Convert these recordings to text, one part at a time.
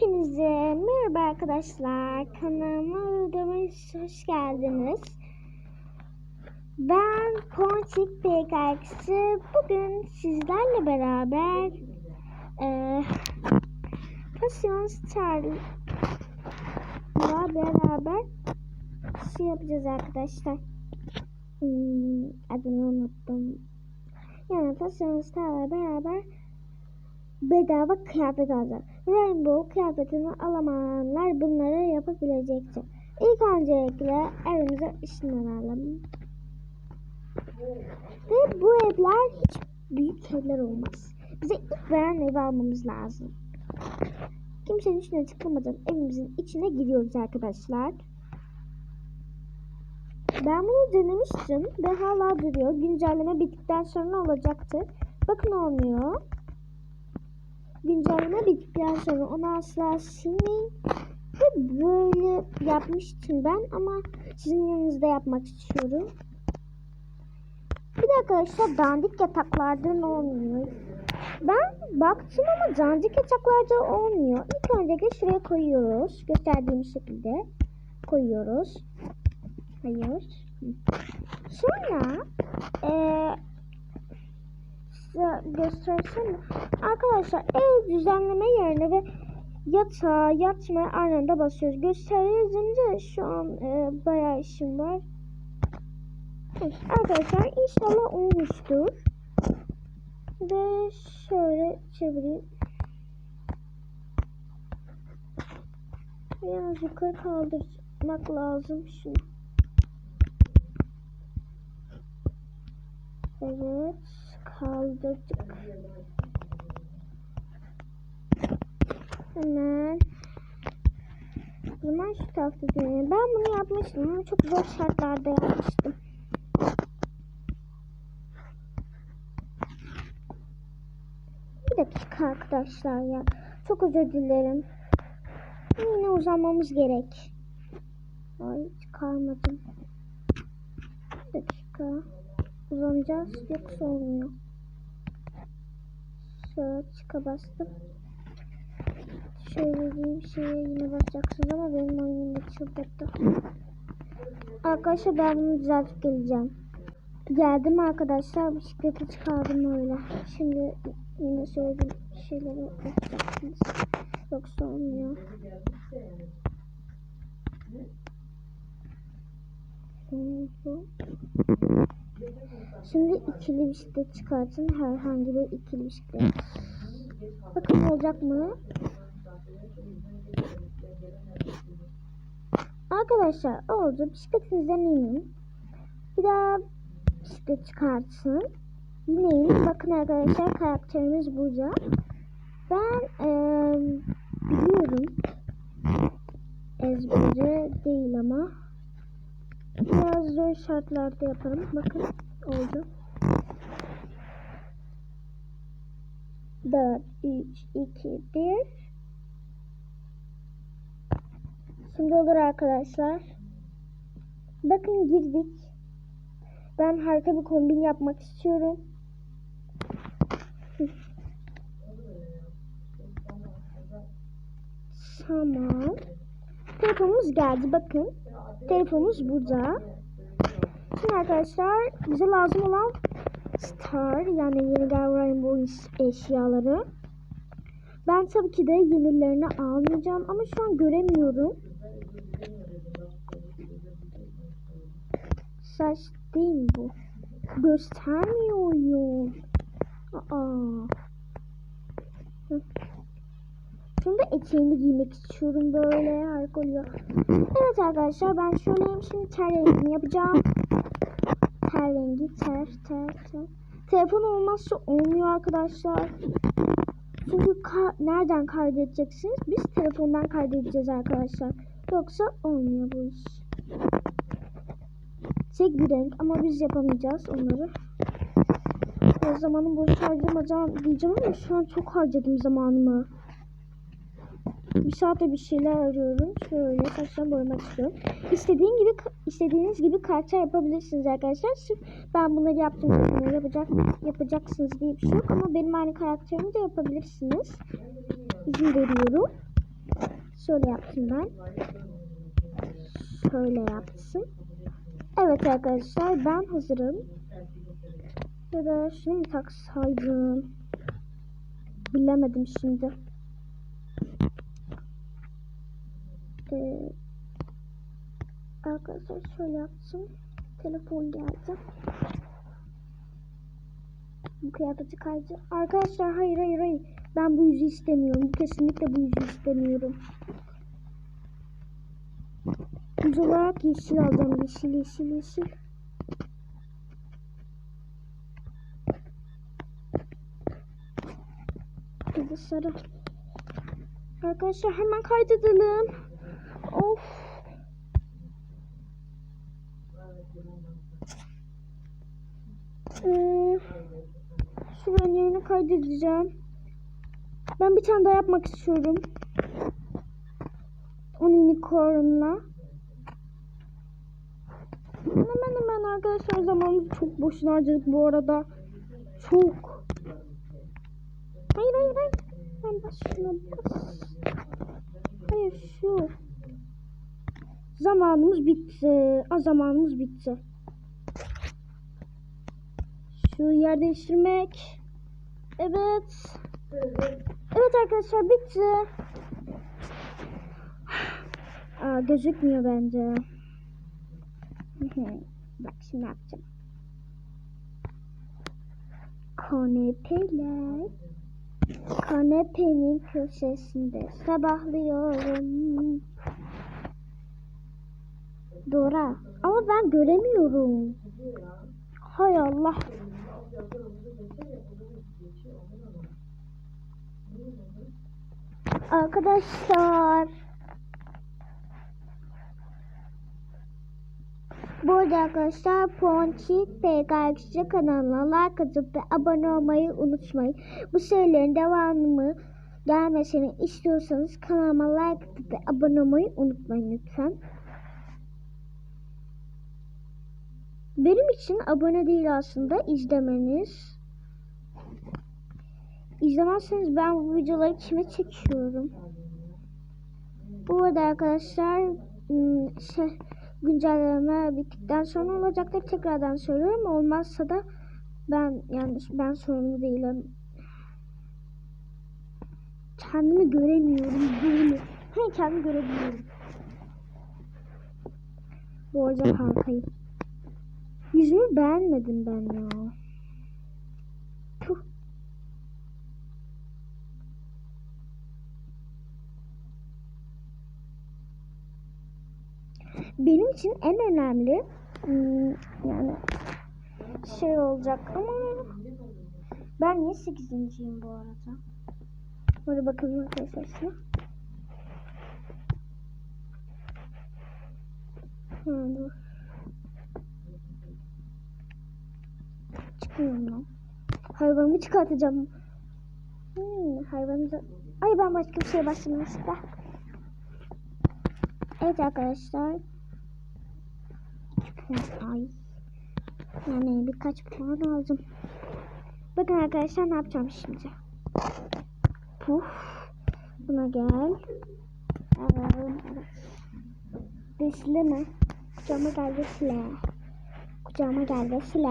Hepinize merhaba arkadaşlar. Kanalıma videoma hoş geldiniz. Ben Ponçik PKX'i bugün sizlerle beraber e, Passion Star'la beraber şey yapacağız arkadaşlar. Hmm, adını unuttum. Yani Passion Star'la beraber bedava kıyafet alacak. Rainbow kıyafetini alamayanlar bunları yapabilecektir. İlk öncelikle evimize ışınlanalım. Ve bu evler hiç büyük evler olmaz. Bize ilk veren evi almamız lazım. Kimsenin içine çıkamadan evimizin içine giriyoruz arkadaşlar. Ben bunu denemiştim ve hala duruyor. Güncelleme bittikten sonra olacaktır. Bakın olmuyor güncelleme bittikten sonra onu asla silmeyin. Ve böyle yapmıştım ben ama sizin yanınızda yapmak istiyorum. Bir de arkadaşlar dandik yataklardan olmuyor. Ben baktım ama dandik yataklarda olmuyor. İlk önce şuraya koyuyoruz. Gösterdiğim şekilde koyuyoruz. Hayır. Sonra eee size göstersene. Arkadaşlar ev düzenleme yerine ve yatağa yatmaya aynı anda basıyoruz. Gösteririz şu an e, bayağı işim var. Arkadaşlar inşallah olmuştur. Ve şöyle çevireyim. Biraz yukarı kaldırmak lazım şunu. Evet kaldırdık. Hemen. O zaman şu tarafta deneyelim. Ben bunu yapmıştım ama çok zor şartlarda yapmıştım. Bir dakika arkadaşlar ya. Çok özür dilerim. Yine uzanmamız gerek. Ay çıkarmadım. Bir dakika uzanacağız yoksa olmuyor. Şöyle çıka bastım. Şöyle bir şeye yine basacaksınız ama benim oyunumda çıldırdı. Arkadaşlar ben bunu düzeltip geleceğim. Geldim arkadaşlar bisikleti çıkardım öyle. Şimdi yine söylediğim şeyleri yapacaksınız. Yoksa olmuyor. Bu. Şimdi ikili bisiklet çıkartın. Herhangi bir ikili bisiklet. Bakın olacak mı? Arkadaşlar oldu. Bisikletinizden inin. Bir daha bisiklet çıkartsın. Yine inin. Bakın arkadaşlar karakterimiz burada. Ben ee, biliyorum. Ezbere değil ama. Biraz zor şartlarda yaparım. Bakın oldu. 4, 3, 2, 1. Şimdi olur arkadaşlar. Bakın girdik. Ben harika bir kombin yapmak istiyorum. Tamam. Telefonumuz geldi bakın. Telefonumuz burada. Şimdi arkadaşlar bize lazım olan Star yani yeni gelen Rainbow eşyaları. Ben tabii ki de yenilerini almayacağım ama şu an göremiyorum. Saç değil mi bu? Göstermiyor oyun. Aa. Şunda eteğini giymek istiyorum böyle harika oluyor. Evet arkadaşlar ben şöyle şimdi ter rengini yapacağım. Ter rengi ter ter ter. Telefon olmazsa olmuyor arkadaşlar. Çünkü ka nereden kaydedeceksiniz? Biz telefondan kaydedeceğiz arkadaşlar. Yoksa olmuyor bu iş. Tek bir renk ama biz yapamayacağız onları. O zamanı boş harcamayacağım diyeceğim ama şu an çok harcadım zamanımı. Bir saate bir şeyler arıyorum. Şöyle saçlarımı boyamak istiyorum. İstediğin gibi istediğiniz gibi karakter yapabilirsiniz arkadaşlar. Sırf ben bunları yaptım bunları yapacak yapacaksınız diye bir şey yok ama benim aynı karakterimi de yapabilirsiniz. İzin veriyorum. Şöyle yaptım ben. Şöyle yaptım. Evet arkadaşlar ben hazırım. Ya da şunu taksaydım? Bilemedim şimdi. Ee, arkadaşlar şöyle yaptım. Telefon geldi. Bu kıyafeti kaydı. Arkadaşlar hayır hayır hayır. Ben bu yüzü istemiyorum. Kesinlikle bu yüzü istemiyorum. Yüz olarak yeşil alacağım. Yeşil yeşil yeşil. De sarı. Arkadaşlar hemen kaydedelim. Of. Ee, şuranın yerine kaydedeceğim. Ben bir tane daha yapmak istiyorum. Unicorn'la. Hemen hemen arkadaşlar zamanımızı çok boşuna harcadık bu arada. Çok. Hayır hayır hayır. Ben bas şuna bas. Hayır şu. Zamanımız bitti. A zamanımız bitti. Şu yer değiştirmek. Evet. Evet arkadaşlar bitti. Aa, gözükmüyor bence. Bak şimdi yapacağım. Kanepeler. Kanepenin köşesinde sabahlıyorum. Dora. Ama ben göremiyorum. Hay Allah. Arkadaşlar. Bu arada arkadaşlar Ponçik PKXC kanalına like atıp ve abone olmayı unutmayın. Bu serilerin devamı gelmesini istiyorsanız kanalıma like atıp ve abone olmayı unutmayın lütfen. Benim için abone değil aslında izlemeniz. İzlemezseniz ben bu videoları kime çekiyorum? Bu arada arkadaşlar ım, şey, güncelleme bittikten sonra olacaktır. Tekrardan söylüyorum. Olmazsa da ben yani ben sorumlu değilim. Kendimi göremiyorum. Böyle. He kendimi görebiliyorum. Bu arada kankayım. Yüzümü beğenmedim ben ya. Puh. Benim için en önemli hmm, yani şey olacak ama ben niye 8.yim bu arada? Böyle bakalım arkadaşlar şuna. Ha, dur. Çıkmıyorum lan. Hayvanımı çıkartacağım. Hmm, hayvanı da... Ay ben başka bir şeye başlamıştım. Evet arkadaşlar. Ay. Yani birkaç puan aldım. Bakın arkadaşlar ne yapacağım şimdi. Puf. Buna gel. Evet. Besleme. Kucağıma gel besle. Kucağıma gel besle.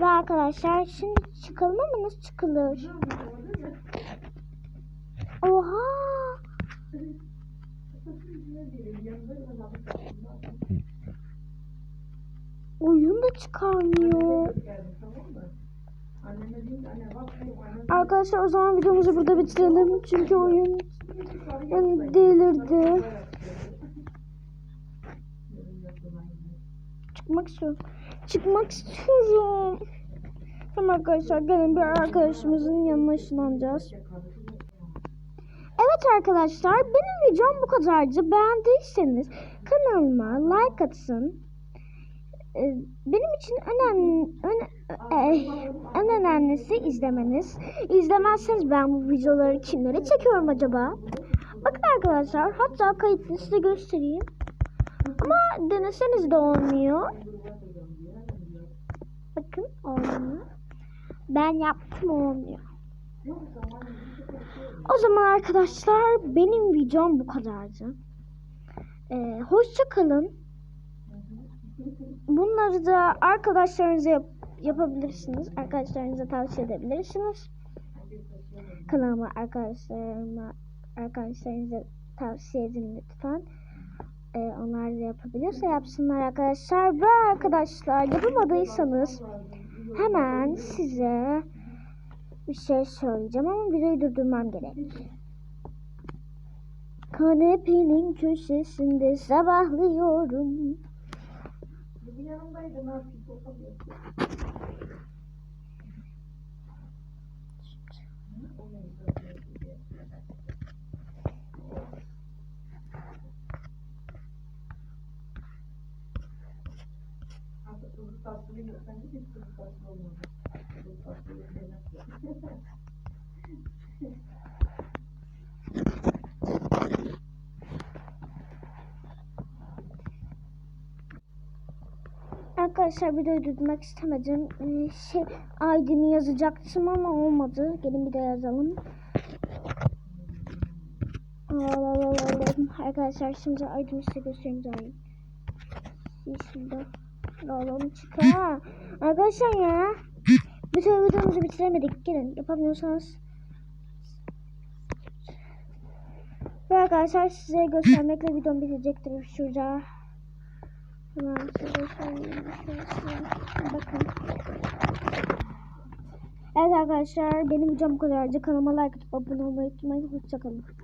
Ve arkadaşlar şimdi çıkalım ama nasıl çıkılır? Oha! Oyun da çıkarmıyor. Arkadaşlar o zaman videomuzu burada bitirelim. Çünkü oyun delirdi. Çıkmak istiyorum. Çıkmak istiyorum. Tamam arkadaşlar gelin bir arkadaşımızın yanına ışınlanacağız. Evet arkadaşlar benim videom bu kadardı. Beğendiyseniz kanalıma like atın. Ee, Benim için önemli, öne, e, en önemlisi izlemeniz. İzlemezseniz ben bu videoları kimlere çekiyorum acaba? Bakın arkadaşlar hatta kayıtını size göstereyim. Ama deneseniz de olmuyor. Bakın olmuyor. Ben yaptım olmuyor. O zaman arkadaşlar benim videom bu kadardı. Ee, hoşça kalın. Bunları da arkadaşlarınıza yap- yapabilirsiniz. Arkadaşlarınıza tavsiye edebilirsiniz. Kanalıma arkadaşlarıma arkadaşlarınıza tavsiye edin lütfen. Ee, onlar da yapabilirse yapsınlar arkadaşlar. Ve arkadaşlar yapamadıysanız hemen size bir şey söyleyeceğim ama videoyu durdurmam gerek. Kanepenin köşesinde sabahlıyorum. Bugün yanımdaydı ne yapayım toplamıyorsun. Artık tuzlu tatlı yok. Ben de hiç tuzlu tatlı olmadı. Tuzlu tatlı yok. Arkadaşlar videoyu durdurmak istemedim. Ee, şey ID'mi yazacaktım ama olmadı. Gelin bir de yazalım. Arkadaşlar şimdi ID'mi size göstereyim. Şurada. Alalım çıkar. Arkadaşlar ya. Bir türlü videomuzu bitiremedik. Gelin yapamıyorsanız. Ve arkadaşlar size göstermekle videom bitecektir. Şurada. Hemen size söyleyeyim. Bakın. Evet arkadaşlar benim videom bu kadardı. Kanalıma like atıp abone olmayı unutmayın. Hoşçakalın.